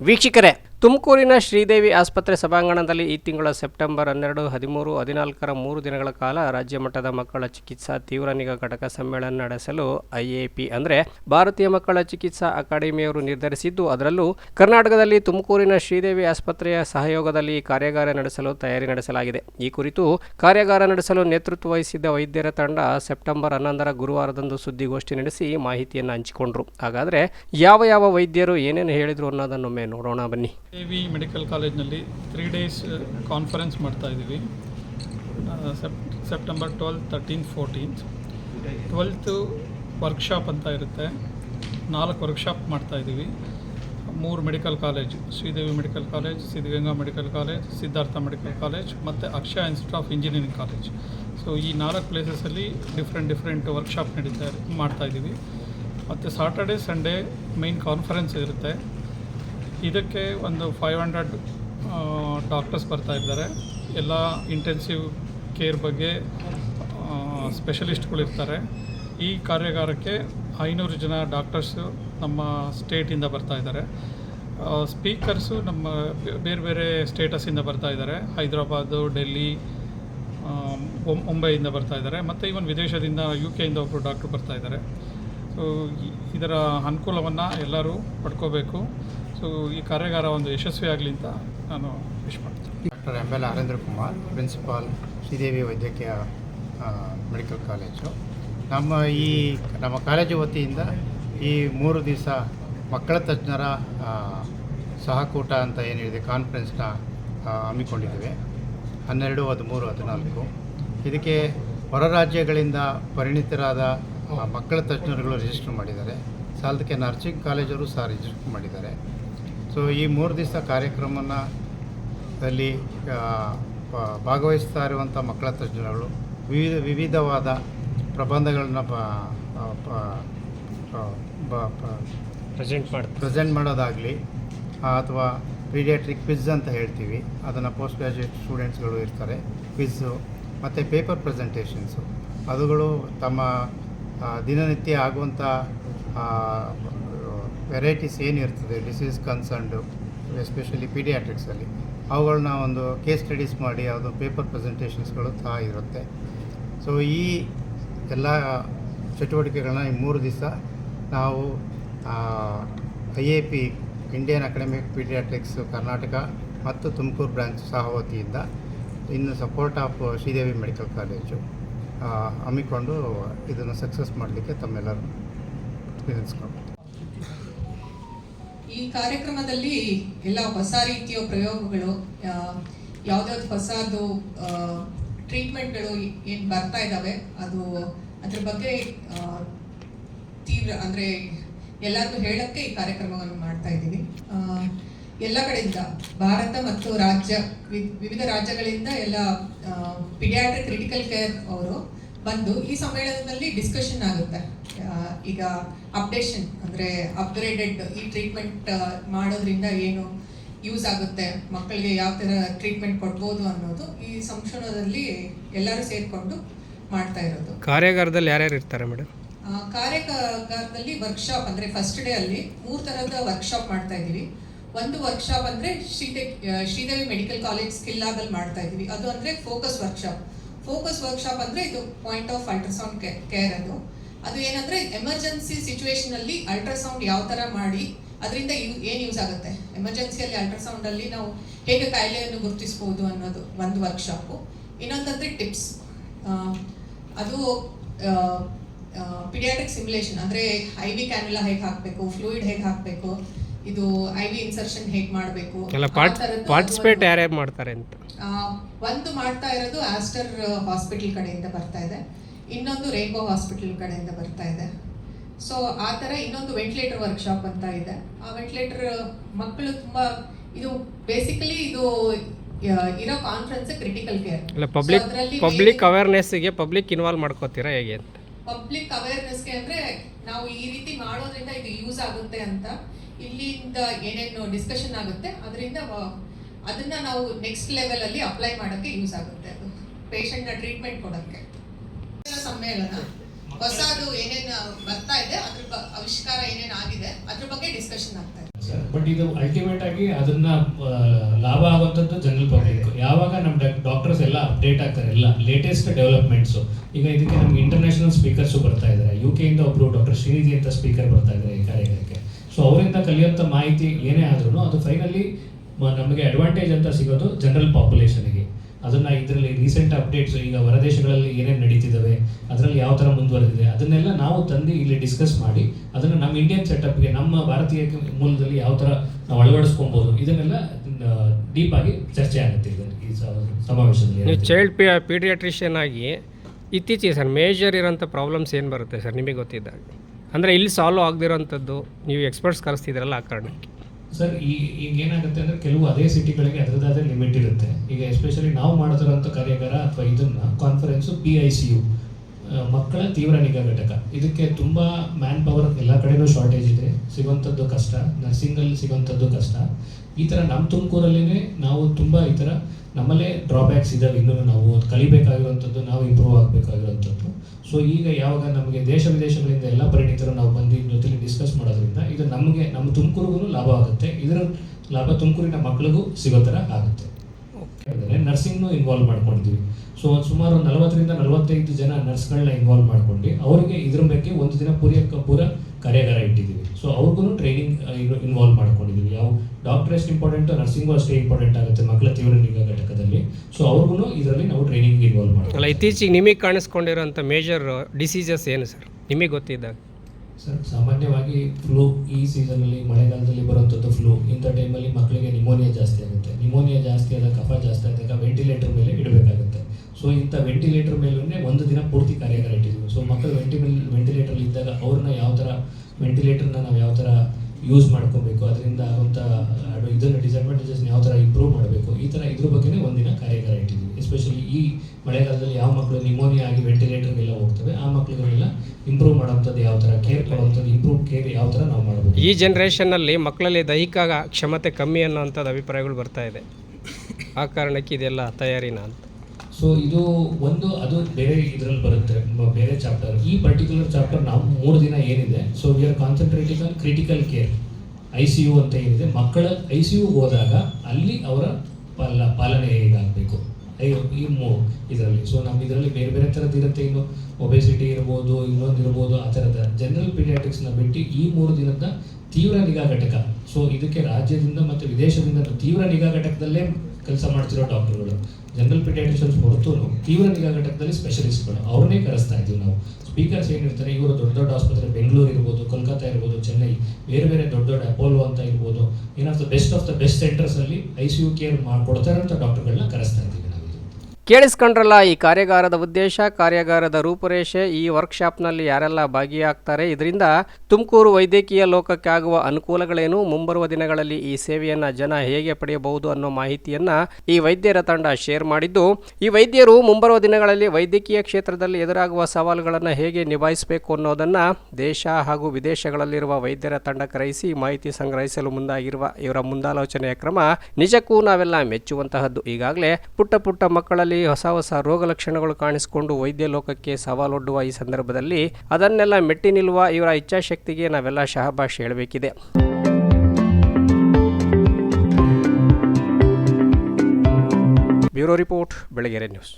ವೀಕ್ಷಕರೇ ತುಮಕೂರಿನ ಶ್ರೀದೇವಿ ಆಸ್ಪತ್ರೆ ಸಭಾಂಗಣದಲ್ಲಿ ಈ ತಿಂಗಳ ಸೆಪ್ಟೆಂಬರ್ ಹನ್ನೆರಡು, ಹದಿಮೂರು, ಹದಿನಾಲ್ಕರ ಮೂರು ದಿನಗಳ ಕಾಲ ರಾಜ್ಯ ಮಟ್ಟದ ಮಕ್ಕಳ ಚಿಕಿತ್ಸಾ ತೀವ್ರ ನಿಗಾ ಘಟಕ ಸಮ್ಮೇಳನ ನಡೆಸಲು ಐಎಪಿ ಅಂದರೆ ಭಾರತೀಯ ಮಕ್ಕಳ ಚಿಕಿತ್ಸಾ ಅಕಾಡೆಮಿಯವರು ನಿರ್ಧರಿಸಿದ್ದು, ಅದರಲ್ಲೂ ಕರ್ನಾಟಕದಲ್ಲಿ ತುಮಕೂರಿನ ಶ್ರೀದೇವಿ ಆಸ್ಪತ್ರೆಯ ಸಹಯೋಗದಲ್ಲಿ ಕಾರ್ಯಾಗಾರ ನಡೆಸಲು ತಯಾರಿ ನಡೆಸಲಾಗಿದೆ. ಈ ಕುರಿತು ಕಾರ್ಯಾಗಾರ ನಡೆಸಲು ನೇತೃತ್ವ ವಹಿಸಿದ್ದ ವೈದ್ಯರ ತಂಡ ಸೆಪ್ಟೆಂಬರ್ ಹನ್ನೊಂದರ ಗುರುವಾರದಂದು ಸುದ್ದಿಗೋಷ್ಠಿ ನಡೆಸಿ ಮಾಹಿತಿಯನ್ನು ಹಂಚಿಕೊಂಡರು. ಹಾಗಾದರೆ ಯಾವ ಯಾವ ವೈದ್ಯರು ಏನೇನು ಹೇಳಿದರು ಅನ್ನೋದನ್ನೊಮ್ಮೆ ನೋಡೋಣ ಬನ್ನಿ. ಎ ವಿ ಮೆಡಿಕಲ್ ಕಾಲೇಜ್ನಲ್ಲಿ ತ್ರೀ ಡೇಸ್ ಕಾನ್ಫರೆನ್ಸ್ ಮಾಡ್ತಾ ಇದ್ದೀವಿ. Sep, September twelfth, thirteen fourteenth twelfth workshop ಅಂತ ಇರುತ್ತೆ. ನಾಲ್ಕು ವರ್ಕ್ಶಾಪ್ ಮಾಡ್ತಾ ಇದ್ದೀವಿ. ಮೂರು medical college, Sridevi medical college, Siddaganga medical college, Siddhartha medical college ಮತ್ತು Akshaya institute of engineering college. So ಈ ನಾಲ್ಕು ಪ್ಲೇಸಸಲ್ಲಿ ಡಿಫ್ರೆಂಟ್ ಡಿಫ್ರೆಂಟ್ ವರ್ಕ್ಶಾಪ್ ನಡೀತಾ, ಮಾಡ್ತಾ ಇದ್ದೀವಿ. ಮತ್ತು ಸಾಟರ್ಡೆ ಸಂಡೇ ಮೈನ್ ಕಾನ್ಫರೆನ್ಸ್ ಇರುತ್ತೆ. ಇದಕ್ಕೆ ಒಂದು ಫೈವ್ ಹಂಡ್ರೆಡ್ ಡಾಕ್ಟರ್ಸ್ ಬರ್ತಾ ಇದ್ದಾರೆ. ಎಲ್ಲ ಇಂಟೆನ್ಸಿವ್ ಕೇರ್ ಬಗ್ಗೆ ಸ್ಪೆಷಲಿಸ್ಟ್ಗಳಿರ್ತಾರೆ ಈ ಕಾರ್ಯಾಗಾರಕ್ಕೆ ಐನೂರು ಜನ ಡಾಕ್ಟರ್ಸು ನಮ್ಮ ಸ್ಟೇಟಿಂದ ಬರ್ತಾ ಇದ್ದಾರೆ. ಸ್ಪೀಕರ್ಸು ನಮ್ಮ ಬೇರೆ ಬೇರೆ ಸ್ಟೇಟಸಿಂದ ಬರ್ತಾ ಇದ್ದಾರೆ. ಹೈದರಾಬಾದು, ಡೆಲ್ಲಿ ಮುಂಬೈಯಿಂದ ಬರ್ತಾ ಇದ್ದಾರೆ. ಮತ್ತು ಈವನ್ ವಿದೇಶದಿಂದ ಯು ಕೆಯಿಂದ ಒಬ್ಬರು ಡಾಕ್ಟ್ರು ಬರ್ತಾ ಇದ್ದಾರೆ. ಇದರ ಅನುಕೂಲವನ್ನು ಎಲ್ಲರೂ ಪಡ್ಕೋಬೇಕು. ಸೊ ಈ ಕಾರ್ಯಾಗಾರ ಒಂದು ಯಶಸ್ವಿ ಆಗಲಿ ಅಂತ ನಾನು ವಿಶ್ ಮಾಡ್ತೀನಿ. Doctor M L Arendra Kumar, principal Sridevi ವೈದ್ಯಕೀಯ ಮೆಡಿಕಲ್ ಕಾಲೇಜು. ನಮ್ಮ ಈ, ನಮ್ಮ ಕಾಲೇಜು ವತಿಯಿಂದ ಈ ಮೂರು ದಿವಸ ಮಕ್ಕಳ ತಜ್ಞರ ಸಹಕೂಟ ಅಂತ ಏನಿದೆ ಕಾನ್ಫರೆನ್ಸ್ನ ಹಮ್ಮಿಕೊಂಡಿದ್ದೇವೆ. ಹನ್ನೆರಡು, ಹದಿಮೂರು, ಹದಿನಾಲ್ಕು. ಇದಕ್ಕೆ ಹೊರ ರಾಜ್ಯಗಳಿಂದ ಪರಿಣಿತರಾದ ಮಕ್ಕಳ ತಜ್ಞರುಗಳು ರಿಜಿಸ್ಟರ್ ಮಾಡಿದ್ದಾರೆ. ಸಾಲದಕ್ಕೆ ನರ್ಸಿಂಗ್ ಕಾಲೇಜವರು ಸಹ ರಿಜಿಸ್ಟರ್ ಮಾಡಿದ್ದಾರೆ. ಸೊ ಈ ಮೂರು ದಿವಸ ಕಾರ್ಯಕ್ರಮನ ಅಲ್ಲಿ ಭಾಗವಹಿಸ್ತಾ ಇರುವಂಥ ಮಕ್ಕಳ ತಜ್ಞರುಗಳು ವಿವಿಧ ವಿವಿಧವಾದ ಪ್ರಬಂಧಗಳನ್ನ ಪ್ರೆಸೆಂಟ್ ಮಾಡಿ ಪ್ರೆಸೆಂಟ್ ಮಾಡೋದಾಗಲಿ ಅಥವಾ ಪೀಡಿಯಾಟ್ರಿಕ್ ಕ್ವಿಜ್ ಅಂತ ಹೇಳ್ತೀವಿ. ಅದನ್ನು ಪೋಸ್ಟ್ ಗ್ರ್ಯಾಜುಯೇಟ್ ಸ್ಟೂಡೆಂಟ್ಸ್ಗಳು ಇರ್ತಾರೆ. ಕ್ವಿಝು ಮತ್ತು ಪೇಪರ್ ಪ್ರೆಸೆಂಟೇಷನ್ಸು ಅದುಗಳು ತಮ್ಮ ದಿನನಿತ್ಯ ಆಗುವಂಥ ವೆರೈಟೀಸ್ ಏನಿರ್ತದೆ ಡಿಸೀಸ್ ಕನ್ಸರ್ನ್ಡು ಎಸ್ಪೆಷಲಿ ಪೀಡಿಯಾಟ್ರಿಕ್ಸಲ್ಲಿ ಅವುಗಳನ್ನ ಒಂದು ಕೇಸ್ ಸ್ಟಡೀಸ್ ಮಾಡಿ, ಅದು ಪೇಪರ್ ಪ್ರೆಸೆಂಟೇಷನ್ಸ್ಗಳು ಸಹ ಇರುತ್ತೆ. ಸೊ ಈ ಎಲ್ಲ ಚಟುವಟಿಕೆಗಳನ್ನ ಈ ಮೂರು ದಿವಸ ನಾವು I A P Indian academic paediatrics Karnataka ಮತ್ತು ತುಮಕೂರು ಬ್ರಾಂಚ್ ಸಹ ವತಿಯಿಂದ ಇನ್ನು support of Sridevi medical college ಹಮ್ಮಿಕೊಂಡು ಇದನ್ನು ಸಕ್ಸಸ್ ಮಾಡಲಿಕ್ಕೆ ತಮ್ಮೆಲ್ಲರೂ ವಿನಿಸ್ಕೊಂಡು ಈ ಕಾರ್ಯಕ್ರಮದಲ್ಲಿ ಎಲ್ಲ ಹೊಸ ರೀತಿಯ ಪ್ರಯೋಗಗಳು ಯಾವ್ದಾವ್ದು ಹೊಸದು ಟ್ರೀಟ್ಮೆಂಟ್ಗಳು ಏನು ಬರ್ತಾ ಇದ್ದಾವೆ ಅದು ಅದ್ರ ಬಗ್ಗೆ ತೀವ್ರ ಅಂದರೆ ಎಲ್ಲರಿಗೂ ಹೇಳೋಕ್ಕೆ ಈ ಕಾರ್ಯಕ್ರಮವನ್ನು ಮಾಡ್ತಾ ಇದ್ದೀವಿ ಎಲ್ಲ ಕಡೆಯಿಂದ ಭಾರತ ಮತ್ತು ರಾಜ್ಯ ವಿವಿಧ ರಾಜ್ಯಗಳಿಂದ ಎಲ್ಲ ಪಿಡಿಯಾಟ್ರಿಕ್ ಕ್ರಿಟಿಕಲ್ ಕೇರ್ ಅವರು ಬಂದು ಈ ಸಮ್ಮೇಳನದಲ್ಲಿ ಡಿಸ್ಕಷನ್ ಆಗುತ್ತೆ. ಈಗ ಅಪ್ಡೇಷನ್ ಅಂದರೆ ಅಪ್ಗ್ರೇಡೆಡ್ ಈ ಟ್ರೀಟ್ಮೆಂಟ್ ಮಾಡೋದ್ರಿಂದ ಏನು ಯೂಸ್ ಆಗುತ್ತೆ ಮಕ್ಕಳಿಗೆ ಯಾವ ಥರ ಟ್ರೀಟ್ಮೆಂಟ್ ಕೊಡ್ಬೋದು ಅನ್ನೋದು ಈ ಸಂಶೋಧನದಲ್ಲಿ ಎಲ್ಲರೂ ಸೇರಿಕೊಂಡು ಮಾಡ್ತಾ ಇರೋದು. ಕಾರ್ಯಾಗಾರದಲ್ಲಿ ಯಾರ್ಯಾರು ಇರ್ತಾರೆ ಮೇಡಮ್ ಕಾರ್ಯಕಾರದಲ್ಲಿ ಕಾರ್ಯಾಗಾರದಲ್ಲಿ ವರ್ಕ್ಶಾಪ್ ಅಂದ್ರೆ ಫಸ್ಟ್ ಡೇ ಅಲ್ಲಿ ಮೂರು ಥರದ ವರ್ಕ್ಶಾಪ್ ಮಾಡ್ತಾ ಇದೀವಿ ಒಂದು ವರ್ಕ್ಶಾಪ್ ಅಂದ್ರೆ Sritech Sridevi medical college skill lab ಅಲ್ಲಿ ಮಾಡ್ತಾ ಇದೀವಿ ಅದು ಅಂದ್ರೆ ಫೋಕಸ್ ವರ್ಕ್ಶಾಪ್ ಫೋಕಸ್ ವರ್ಕ್ಶಾಪ್ ಅಂದ್ರೆ ಇದು ಪಾಯಿಂಟ್ ಆಫ್ ಅಲ್ಟ್ರಾಸೌಂಡ್ ಕೇರ್ ಅದು. ಅದು ಏನಂದ್ರೆ ಎಮರ್ಜೆನ್ಸಿ ಸಿಚುವೇಶನಲ್ಲಿ ಅಲ್ಟ್ರಾಸೌಂಡ್ ಯಾವ ತರ ಮಾಡಿ ಅದರಿಂದ ಏನು ಯೂಸ್ ಆಗುತ್ತೆ? ಎಮರ್ಜೆನ್ಸಿಯಲ್ಲಿ ಅಲ್ಟ್ರಾಸೌಂಡ್ ಅಲ್ಲಿ ನಾವು ಹೇಗೆ ಕಾಯಿಲೆಯನ್ನು ಗುರುತಿಸಬಹುದು ಅನ್ನೋದು ಒಂದು ವರ್ಕ್ಶಾಪು ಇನ್ನೊಂದಂದರೆ ಟಿಪ್ಸ್ ಅದು ಪಿಡಿಯಾಟ್ರಿಕ್ ಸಿಮ್ಯುಲೇಷನ್ ಅಂದ್ರೆ ಐ ವಿ ಕ್ಯಾನ್ಯುಲಾ ಹೇಗೆ ಹಾಕಬೇಕು ಫ್ಲೂಯಿಡ್ ಹೇಗೆ ಹಾಕಬೇಕು ಇದು ಐ ವಿ ಇನ್ಸರ್ಷನ್ ಹೇಗೆ ಮಾಡಬೇಕು? ಪಾರ್ಟಿಸಿಪೇಟ್ ಯಾರ್ಯಾರು ಮಾಡ್ತಾರೆ ಅಂತ. ಒಂದು ಮಾಡ್ತಾ ಇರೋದು ಆಸ್ಟರ್ ಹಾಸ್ಪಿಟಲ್ ಕಡೆಯಿಂದ ಬರ್ತಾ ಇದೆ. ಇನ್ನೊಂದು ರೇನ್ಬೋ ಹಾಸ್ಪಿಟಲ್ ಕಡೆಯಿಂದ ಬರ್ತಾ ಇದೆ. ಸೊ ಆ ಥರ ಇನ್ನೊಂದು ವೆಂಟಿಲೇಟರ್ ವರ್ಕ್ಶಾಪ್ ಅಂತ ಇದೆ. ಆ ವೆಂಟಿಲೇಟರ್ ಮಕ್ಕಳು ತುಂಬ ಇದು ಬೇಸಿಕಲಿ ಇದು ಇರೋ conference critical care public public ಅವೇರ್ನೆಸ್ಸಿಗೆ public involve ಮಾಡ್ಕೋತೀರಾ ಹೇಗೆ ಅಂತ? ಪಬ್ಲಿಕ್ ಅವೇರ್ನೆಸ್ಗೆ ಅಂದ್ರೆ ನಾವು ಈ ರೀತಿ ಮಾಡೋದ್ರಿಂದ ಇದು ಯೂಸ್ ಆಗುತ್ತೆ ಅಂತ. ಇಲ್ಲಿಂದ ಏನೇನು ಡಿಸ್ಕಷನ್ ಆಗುತ್ತೆ, ಅದರಿಂದ ಅದನ್ನ ನಾವು ನೆಕ್ಸ್ಟ್ ಲೆವೆಲ್ ಅಲ್ಲಿ ಅಪ್ಲೈ ಮಾಡೋಕ್ಕೆ ಯೂಸ್ ಆಗುತ್ತೆ ಅದು. ಪೇಷಂಟ್ನ ಟ್ರೀಟ್ಮೆಂಟ್ ಕೊಡೋಕ್ಕೆ. ಸಮ್ಮೇಳನ, ಹೊಸದು ಏನೇನು ಬರ್ತಾ ಇದೆ, ಅದ್ರ ಆವಿಷ್ಕಾರ ಏನೇನು ಆಗಿದೆ, ಅದ್ರ ಬಗ್ಗೆ ಡಿಸ್ಕಷನ್ ಆಗ್ತಾ ಇದೆ. ಬಟ್ ಇದು ಅಲ್ಟಿಮೇಟ್ ಆಗಿ ಅದನ್ನ ಲಾಭ ಆಗುವಂಥದ್ದು ಜನರಲ್ ಪಬ್ಲಿಕ್ ಯಾವಾಗ ನಮ್ಮ ಡಾಕ್ಟರ್ಸ್ ಎಲ್ಲ ಅಪ್ಡೇಟ್ ಆಗ್ತಾರೆ, ಎಲ್ಲ ಲೇಟೆಸ್ಟ್ ಡೆವಲಪ್ಮೆಂಟ್ಸ್ ಈಗ ಇದಕ್ಕೆ ನಮ್ಗೆ ಇಂಟರ್ನ್ಯಾಷನಲ್ ಸ್ಪೀಕರ್ಸು ಬರ್ತಾ ಇದ್ದಾರೆ ಯು ಇಂದ ಒಬ್ರು ಡಾಕ್ಟರ್ ಶ್ರೀನಿಧಿ ಅಂತ ಸ್ಪೀಕರ್ ಬರ್ತಾ ಇದ್ದಾರೆ ಈ ಕಾರ್ಯಕ್ರಮಕ್ಕೆ. ಸೊ ಅವರಿಂದ ಕಲಿಯುವಂಥ ಮಾಹಿತಿ ಏನೇ ಆದ್ರೂ ಅದು ಫೈನಲಿ ನಮಗೆ ಅಡ್ವಾಂಟೇಜ್ ಅಂತ ಸಿಗೋದು ಜನರಲ್ ಪಾಪ್ಯುಲೇಷನ್ಗೆ ಅದನ್ನ ಇದರಲ್ಲಿ ರೀಸೆಂಟ್ ಅಪ್ಡೇಟ್ಸ್ ಈಗ ಹೊರದೇಶಗಳಲ್ಲಿ ಏನೇನು ನಡೀತಿದ್ದಾವೆ ಅದರಲ್ಲಿ ಯಾವ ಥರ ಮುಂದುವರೆದಿದೆ, ಅದನ್ನೆಲ್ಲ ನಾವು ತಂದು ಇಲ್ಲಿ ಡಿಸ್ಕಸ್ ಮಾಡಿ, ಅದನ್ನು ನಮ್ಮ ಇಂಡಿಯನ್ ಸೆಟಪ್ಗೆ ನಮ್ಮ ಭಾರತೀಯ ಮೂಲದಲ್ಲಿ ಯಾವ ಥರ ನಾವು ಅಳವಡಿಸ್ಕೊಬೋದು, ಇದನ್ನೆಲ್ಲ ಡೀಪ್ ಆಗಿ ಚರ್ಚೆ ಆಗುತ್ತೆ ಈ ಸಮಾವೇಶದಲ್ಲಿ. ನೀವು ಚೈಲ್ಡ್ ಪಿ ಪೀಡಿಯಾಟ್ರಿಷಿಯನ್ ಆಗಿ, ಇತ್ತೀಚೆಗೆ ಸರ್ ಮೇಜರ್ ಇರೋಂಥ ಪ್ರಾಬ್ಲಮ್ಸ್ ಏನು ಬರುತ್ತೆ ಸರ್ ನಿಮಗೆ ಗೊತ್ತಿದ್ದಾಗ ಅಂದರೆ ಇಲ್ಲಿ ಸಾಲ್ವ್ ಆಗದಿರೋಂಥದ್ದು ನೀವು ಎಕ್ಸ್ಪರ್ಟ್ಸ್ ಕರೆಸ್ತಿದ್ರಲ್ಲ ಆ ಕಾರಣಕ್ಕೆ. ಸರ್ ಈ ಈಗ ಏನಾಗುತ್ತೆ ಅಂದರೆ ಕೆಲವು ಅದೇ ಸಿಟಿಗಳಿಗೆ ಅದರದ್ದಾದ ಲಿಮಿಟ್ ಇರುತ್ತೆ. ಈಗ ಎಸ್ಪೆಷಲಿ ನಾವು ಮಾಡ್ತಿರೋಂಥ ಕಾರ್ಯಾಗಾರ ಅಥವಾ ಇದನ್ನು conference P I C U ಮಕ್ಕಳ ತೀವ್ರ ನಿಗಾ ಘಟಕ. ಇದಕ್ಕೆ ತುಂಬ ಮ್ಯಾನ್ ಪವರ್ ಎಲ್ಲ ಕಡೆಯೂ ಶಾರ್ಟೇಜ್ ಇದೆ. ಸಿಗುವಂಥದ್ದು ಕಷ್ಟ. ನರ್ಸಿಂಗಲ್ಲಿ ಸಿಗುವಂಥದ್ದು ಕಷ್ಟ. ಈ ಥರ ನಮ್ಮ ತುಮಕೂರಲ್ಲೇ ನಾವು ತುಂಬ ಈ ಥರ ನಮ್ಮಲ್ಲೇ ಡ್ರಾಬ್ಯಾಕ್ಸ್ ಇದ್ದಾವೆ ಇನ್ನೂ ನಾವು ಕಲಿಬೇಕಾಗಿರುವಂಥದ್ದು, ನಾವು ಇಂಪ್ರೂವ್ ಆಗಬೇಕಾಗಿರುವಂಥದ್ದು. ಸೊ ಈಗ ಯಾವಾಗ ನಮಗೆ ದೇಶ ವಿದೇಶಗಳಿಂದ ಎಲ್ಲ ಪರಿಣಿತರು ನಾವು ಬಂದು ಇದ್ರ ಜೊತೆಲಿ ಡಿಸ್ಕಸ್ ಮಾಡೋದ್ರಿಂದ ಇದು ನಮಗೆ ನಮ್ಮ ತುಮಕೂರಿಗೂ ಲಾಭ ಆಗುತ್ತೆ. ಇದರ ಲಾಭ ತುಮಕೂರಿನ ಮಕ್ಕಳಿಗೂ ಸಿಗೋ ಥರ ಆಗುತ್ತೆ. ನರ್ಸಿಂಗ್ನು ಇನ್ವಾಲ್ವ್ ಮಾಡ್ಕೊಂಡಿದ್ದೀವಿ ಸೊ ಸುಮಾರು ನಲವತ್ತರಿಂದ ನಲವತ್ತೈದು ಜನ ನರ್ಸ್ಗಳನ್ನ ಇನ್ವಾಲ್ವ್ ಮಾಡ್ಕೊಂಡು ಅವರಿಗೆ ಇದ್ರ ಬಗ್ಗೆ ಒಂದು ದಿನ ಪೂರ್ಯ ಪೂರ ಕಾರ್ಯಾಗಾರ ಇಟ್ಟಿದ್ದೀವಿ. ಸೊ ಅವ್ರಿಗೂ ಟ್ರೈನಿಂಗ್ ಇನ್ವಾಲ್ವ್ ಮಾಡ್ಕೊಂಡಿದ್ದೀವಿ. ಯಾವ ಡಾಕ್ಟರ್ ಎಷ್ಟು ಇಂಪಾರ್ಟೆಂಟ್ ನರ್ಸಿಂಗು ಅಷ್ಟೇ ಇಂಪಾರ್ಟೆಂಟ್ ಆಗುತ್ತೆ ಮಕ್ಕಳ ತೀವ್ರ ನಿಗಾ ಘಟಕದಲ್ಲಿ. ಸೊ ಅವ್ರಿಗೂ ಇದರಲ್ಲಿ ನಾವು ಟ್ರೈನಿಂಗ್ ಇನ್ವಾಲ್ವ್ ಅಲ್ಲ ಮಾಡ್ತೀವಿ. ಇತ್ತೀಚೆಗೆ ನಿಮಗೆ ಕಾಣಿಸ್ಕೊಂಡಿರೋಂಥ ಮೇಜರ್ ಡಿಸೀಸಸ್ ಏನು ಸರ್? ನಿಮಗೆ ಗೊತ್ತಿದ್ದಾಗ ಸರ್ ಸಾಮಾನ್ಯವಾಗಿ ಫ್ಲೂ ಈ ಸೀಸನಲ್ಲಿ ಮಳೆಗಾಲದಲ್ಲಿ ಬರುವಂಥದ್ದು ಫ್ಲೂ ಇಂಥ ಟೈಮಲ್ಲಿ ಮಕ್ಕಳಿಗೆ ನಿಮೋನಿಯಾ ಜಾಸ್ತಿ ಆಗುತ್ತೆ. ನಿಮೋನಿಯಾ ಜಾಸ್ತಿ ಆದಾಗ ಕಫ ಜಾಸ್ತಿ ಆದಾಗ ವೆಂಟಿಲೇಟರ್ ಮೇಲೆ ಇಡಬೇಕಾಗುತ್ತೆ. ಸೊ ಇಂಥ ವೆಂಟಿಲೇಟರ್ ಮೇಲೂ ಒಂದು ದಿನ ಪೂರ್ತಿ ಕಾರ್ಯಾಗಾರ ಇಟ್ಟಿದ್ದೀವಿ. ಸೊ ಮಕ್ಕಳು ವೆಂಟಿಲ್ ವೆಂಟಿಲೇಟರ್ ಇದ್ದಾಗ ಅವ್ರನ್ನ ಯಾವ ಥರ ವೆಂಟಿಲೇಟರ್ನ ನಾವು ಯಾವ ಥರ ಯೂಸ್ ಮಾಡ್ಕೋಬೇಕು, ಅದರಿಂದ ಆಗುವಂಥ ಇದನ್ನು ಡಿಸಡ್ವಾಂಟೇಜಸ್ನ ಯಾವ ಥರ ಇಂಪ್ರೂವ್ ಮಾಡಬೇಕು, ಈ ಥರ ಇದ್ರ ಬಗ್ಗೆನೇ ಒಂದಿನ ಕಾರ್ಯಾಗಾರ ಇಟ್ಟಿದ್ದೀವಿ. ಎಸ್ಪೆಷಲಿ ಈ ಮಳೆಗಾಲದಲ್ಲಿ ಯಾವ ಮಕ್ಕಳು ನಿಮೋನಿಯಾ ಆಗಿ ವೆಂಟಿಲೇಟರ್ಗೆಲ್ಲ ಹೋಗ್ತವೆ, ಆ ಮಕ್ಕಳಿಗೆಲ್ಲ ಇಂಪ್ರೂವ್ ಮಾಡುವಂಥದ್ದು ಯಾವ ಥರ ಕೇರ್ ಕೊಡುವಂಥದ್ದು ಇಂಪ್ರೂವ್ ಕೇರ್ ಯಾವ ಥರ ನಾವು ಮಾಡ್ಬೋದು. ಈ ಜನ್ರೇಷನ್ನಲ್ಲಿ ಮಕ್ಕಳಲ್ಲಿ ದೈಹಿಕ ಕ್ಷಮತೆ ಕಮ್ಮಿ ಅನ್ನೋಂಥದ್ದು ಅಭಿಪ್ರಾಯಗಳು ಬರ್ತಾ ಇದೆ. ಆ ಕಾರಣಕ್ಕೆ ಇದೆಲ್ಲ ತಯಾರಿನ ಅಂತ. ಸೊ ಇದು ಒಂದು, ಅದು ಬೇರೆ ಇದರಲ್ಲಿ ಬರುತ್ತೆ ಬೇರೆ ಚಾಪ್ಟರ್ ಈ ಪರ್ಟಿಕ್ಯುಲರ್ ಚಾಪ್ಟರ್ ನಾವು ಮೂರು ದಿನ ಏನಿದೆ so we are concentrating on critical care I C U ಅಂತ ಏನಿದೆ, ಮಕ್ಕಳ ಐ ಸಿ ಯು ಹೋದಾಗ ಅಲ್ಲಿ ಅವರ ಪಾಲ, ಪಾಲನೆ ಹೇಗಾಗಬೇಕು? ಈ ಮೂ, ಇದರಲ್ಲಿ. ಸೊ ನಮ್ಮ ಇದರಲ್ಲಿ ಬೇರೆ ಬೇರೆ ಥರದ್ದು ಇರುತ್ತೆ ಇನ್ನು. ಒಬೆಸಿಟಿ ಇರ್ಬೋದು, ಇನ್ನೊಂದು ಇರ್ಬೋದು, ಆ ಥರದ ಜನರಲ್ ಪೀಡಿಯಾಟಿಕ್ಸ್ನ ಬಿಟ್ಟು ಈ ಮೂರು ದಿನದ ತೀವ್ರ ನಿಗಾ ಘಟಕ. ಸೊ ಇದಕ್ಕೆ ರಾಜ್ಯದಿಂದ ಮತ್ತು ವಿದೇಶದಿಂದ ತೀವ್ರ ನಿಗಾ ಘಟಕದಲ್ಲೇ ಕೆಲಸ ಮಾಡ್ತಿರೋ ಡಾಕ್ಟರ್ಗಳು ಜನರಲ್ ಪಿಡಿಯಾಟ್ರಿಷನ್ಸ್ ಹೊರತು ತೀವ್ರ ನಿಗಾ ಘಟಕದಲ್ಲಿ ಸ್ಪೆಷಲಿಸ್ಟ್ಗಳು ಅವ್ರನ್ನೇ ಕರೆಸ್ತಾ ಇದ್ದೀವಿ ನಾವು. ಸ್ಪೀಕರ್ಸ್ ಏನಿರ್ತಾರೆ ಇವರು ದೊಡ್ಡ ದೊಡ್ಡ ಆಸ್ಪತ್ರೆ, ಬೆಂಗಳೂರು ಇರ್ಬೋದು ಕೋಲ್ಕತ್ತಾ ಇರ್ಬೋದು, ಚೆನ್ನೈ, ಬೇರೆ ಬೇರೆ ದೊಡ್ಡ ದೊಡ್ಡ ಅಪೋಲೋ ಅಂತ ಇರ್ಬೋದು. One of the best of the best ಸೆಂಟರ್ಸಲ್ಲಿ I C U care ಮಾಡ್ಕೊಡ್ತಾ ಇರೋಂಥ ಡಾಕ್ಟರ್ಗಳನ್ನ ಕರೆಸ್ತಾ ಇದ್ದೀವಿ. ಕೇಳಿಸ್ಕೊಂಡ್ರಲ್ಲ, ಈ ಕಾರ್ಯಾಗಾರದ ಉದ್ದೇಶ, ಕಾರ್ಯಾಗಾರದ ರೂಪುರೇಷೆ, ಈ ವರ್ಕ್ಶಾಪ್ನಲ್ಲಿ ಯಾರೆಲ್ಲ ಭಾಗಿಯಾಗ್ತಾರೆ. ಇದರಿಂದ ತುಮಕೂರು ವೈದ್ಯಕೀಯ ಲೋಕಕ್ಕೆ ಆಗುವ ಅನುಕೂಲಗಳೇನು? ಮುಂಬರುವ ದಿನಗಳಲ್ಲಿ ಈ ಸೇವೆಯನ್ನು ಜನ ಹೇಗೆ ಪಡೆಯಬಹುದು ಅನ್ನೋ ಮಾಹಿತಿಯನ್ನು ಈ ವೈದ್ಯರ ತಂಡ ಶೇರ್ ಮಾಡಿದ್ದು, ಈ ವೈದ್ಯರು ಮುಂಬರುವ ದಿನಗಳಲ್ಲಿ ವೈದ್ಯಕೀಯ ಕ್ಷೇತ್ರದಲ್ಲಿ ಎದುರಾಗುವ ಸವಾಲುಗಳನ್ನು ಹೇಗೆ ನಿಭಾಯಿಸಬೇಕು ಅನ್ನೋದನ್ನು ದೇಶ ಹಾಗೂ ವಿದೇಶಗಳಲ್ಲಿರುವ ವೈದ್ಯರ ತಂಡ ಕರೆಯಿಸಿ ಮಾಹಿತಿ ಸಂಗ್ರಹಿಸಲು ಮುಂದಾಗಿರುವ ಇವರ ಮುಂದಾಲೋಚನೆಯ ಕ್ರಮ ನಿಜಕ್ಕೂ ನಾವೆಲ್ಲ ಮೆಚ್ಚುವಂತಹದ್ದು. ಈಗಾಗಲೇ ಪುಟ್ಟ ಪುಟ್ಟ ಮಕ್ಕಳಲ್ಲಿ ಹೊಸ ಹೊಸ ರೋಗ ಲಕ್ಷಣಗಳು ಕಾಣಿಸಿಕೊಂಡು ವೈದ್ಯ ಲೋಕಕ್ಕೆ ಸವಾಲೊಡ್ಡುವ ಈ ಸಂದರ್ಭದಲ್ಲಿ ಅದನ್ನೆಲ್ಲ ಮೆಟ್ಟಿ ನಿಲ್ಲುವ ಇವರ ಇಚ್ಛಾಶಕ್ತಿಗೆ ನಾವೆಲ್ಲ ಶಹಬಾಷ್ ಹೇಳಬೇಕಿದೆ. Bureau report, Belagere news.